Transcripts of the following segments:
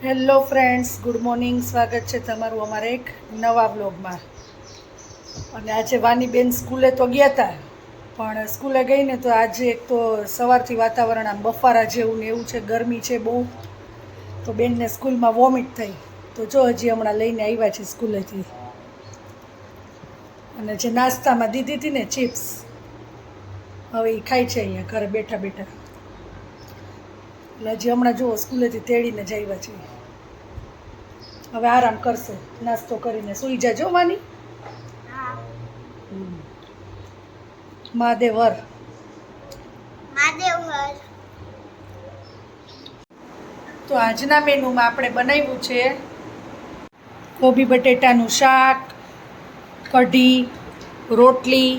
Hello friends, good morning. સ્વાગત છે તમારું અમારા એક નવા બ્લોગમાં અને આજે વાનીબેન સ્કૂલે તો ગયા હતા પણ સ્કૂલે ગઈને તો આજે એક તો સવારથી વાતાવરણ આમ બફારા જેવું ને એવું છે, ગરમી છે બહુ. તો બેનને સ્કૂલમાં વોમિટ થઈ. તો જો હજી હમણાં લઈને આવ્યા છે સ્કૂલેથી. અને જે નાસ્તામાં દીધી હતી ને ચિપ્સ, હવે એ ખાય છે અહીંયા, ઘરે બેઠા બેઠા. એટલે હજી હમણાં જુઓ સ્કૂલેથી તેડીને જ આવ્યા છે હવે આરામ કરશે નાસ્તો કરીને. સૂઈ જા જોવાની મહાદેવર તો આજના મેનુમાં આપણે બનાવ્યું છે કોબી બટેટાનું શાક કઢી રોટલી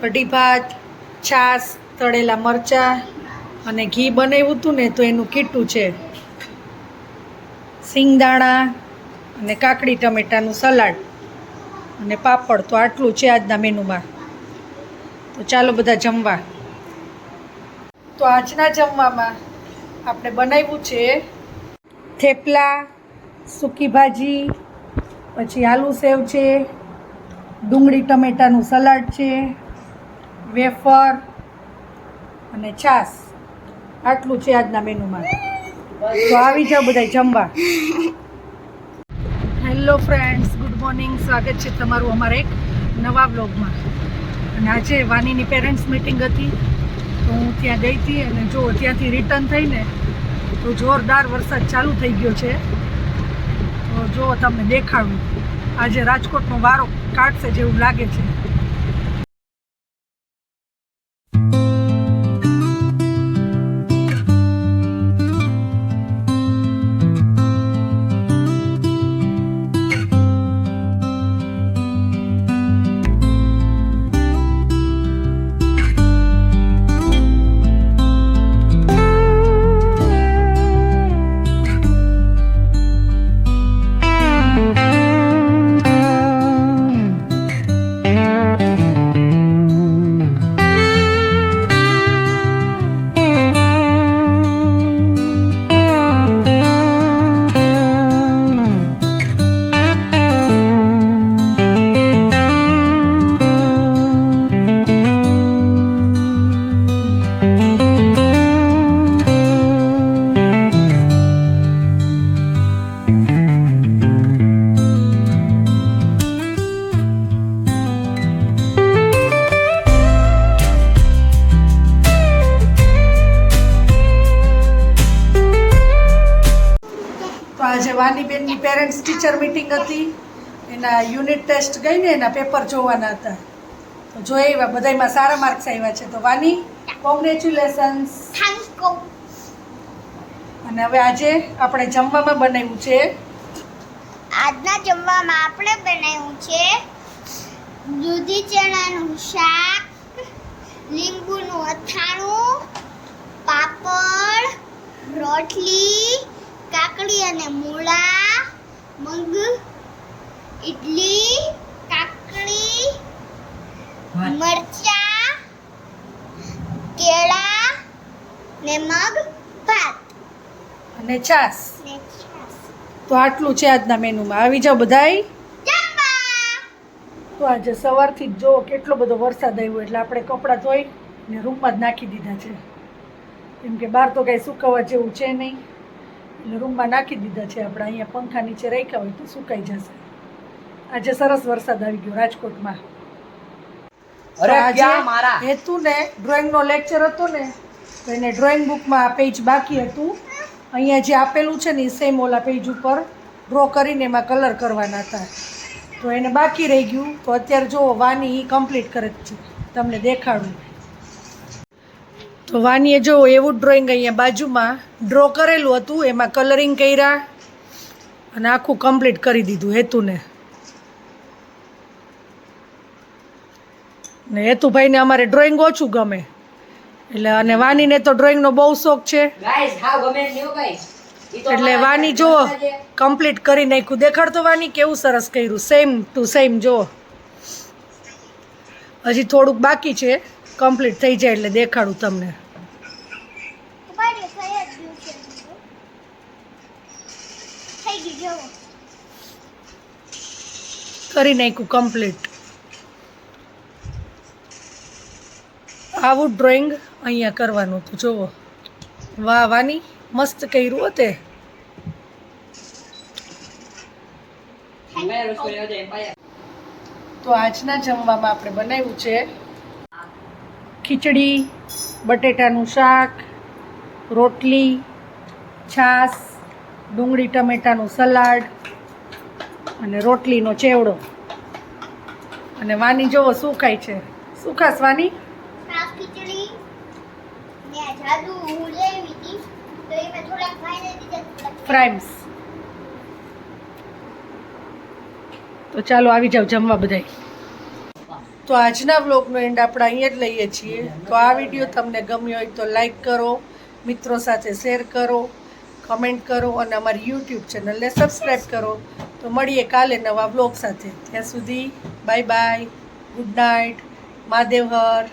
કઢી ભાત છાશ તળેલા મરચાં અને ઘી બનાવ્યું હતું ને તો એનું કીટું છે. સિંગદાણા અને કાકડી ટમેટાનું સલાડ અને પાપડ તો આટલું છે આજના મેનુમાં. તો ચાલો બધા જમવા. તો આજના જમવામાં આપણે બનાવ્યું છે થેપલા, સૂકી ભાજી, પછી આલુ સેવ છે, ડુંગળી ટમેટાનું સલાડ છે, વેફર અને છાશ. આટલું છે આજના મેનુમાં. તો આવી જાઓ બધા જમવા. હેલો ફ્રેન્ડ્સ ગુડ મોર્નિંગ સ્વાગત છે તમારું અમારા એક નવા બ્લોગમાં અને આજે વાનીની પેરેન્ટ્સ મિટિંગ હતી. તો હું ત્યાં ગઈ હતી અને જો ત્યાંથી રિટર્ન થઈને તો જોરદાર વરસાદ ચાલુ થઈ ગયો છે. તો જો તમને દેખાડું. આજે રાજકોટનો વારો કાઢશે જેવું લાગે છે. વાનીબેનની પેરેન્ટ્સ ટીચર મિટિંગ હતી. એના યુનિટ ટેસ્ટ ગઈ ને એના પેપર જોવાના હતા. તો જોઈ એવા બધાયમાં સારા માર્ક્સ આવ્યા છે. તો વાની કોંગ્રેચ્યુલેશન્સ અને હવે આજે આપણે જમવામાં બનાવ્યું છે. આજના જમવામાં આપણે બનાવ્યું છે દૂધી ચણાનું શાક લીંબુનું અથાણું પાપડ રોટલી કાકડી અને મૂળા મગ ઇડલી કાકડી મરચા કેળા ને મગ ભાત. અને છાસ ને છાશ. તો આટલું છે આજના મેનુમાં. આવી જાઓ બધાય. તો આજે સવારથી જ જો કેટલો બધો વરસાદ આવ્યો એટલે આપણે કપડાં ધોઈ ને રૂમમાં જ નાખી દીધા છે. કેમ કે બહાર તો કાંઈ સુકવવા જેવું છે નહીં. એટલે રૂમમાં નાખી દીધા છે આપણે અહીંયા પંખા નીચે રાખ્યા હોય તો સુકાઈ જશે. આજે સરસ વરસાદ આવી ગયો રાજકોટમાં. હેતુ ને આજે નો મારા? હેતુને ડ્રોઈંગનો લેક્ચર હતો ને તો એને ડ્રોઈંગ બુકમાં આ પેજ બાકી હતું. અહીંયા જે આપેલું છે ને એ સેમ ઓલા પેજ ઉપર ડ્રો કરીને એમાં કલર કરવાના હતા. તો એને બાકી રહી ગયું. તો અત્યારે જો વાની એ કમ્પ્લીટ કરે જ છે. તમને દેખાડું. તો વાનીએ જો એવું ડ્રોઈંગ અહીંયા બાજુમાં ડ્રો કરેલું હતું એમાં કલરિંગ કર્યા અને આખું કમ્પ્લીટ કરી દીધું હેતુને. ને હેતુભાઈને અમારે ડ્રોઈંગ ઓછું ગમે. એટલે અને વાનીને તો ડ્રોઈંગનો બહુ શોખ છે. એટલે વાની જો કમ્પ્લીટ કરી નાખ્યું. દેખાડતો વાની કેવું સરસ કર્યું. સેમ ટુ સેમ જો. હજી થોડુંક બાકી છે. કમ્પ્લીટ થઈ જાય એટલે દેખાડું તમને. કરી નાખ્યું કમ્પ્લીટ આવું ડ્રોઈંગ અહીંયા કરવાનું હતું જુઓ. વાહ વાની મસ્ત કર્યું હો તે. મેં રસોઈ આજે પાયા તો આજના જમવામાં આપણે બનાવ્યું છે ખીચડી બટેટાનું શાક રોટલી છાશ ડુંગળી ટમેટાનું સલાડ અને રોટલીનો ચેવડો. અને વાની જોવો શું ખાય છે? શું ખાસ વાની? ફ્રાઈમ્સ. તો ચાલો આવી જાવ જમવા બધાય. તો આજના વ્લોગનો એન્ડ આપણે અહીંયા જ લઈએ છીએ. તો આ વીડિયો તમને ગમ્યો હોય તો લાઈક કરો, મિત્રો સાથે શેર કરો કમેન્ટ કરો અને અમારી યુટ્યુબ ચેનલને સબસ્ક્રાઈબ કરો. તો મળીએ કાલે નવા વ્લોગ સાથે. ત્યાં સુધી bye bye good night Mahadev હર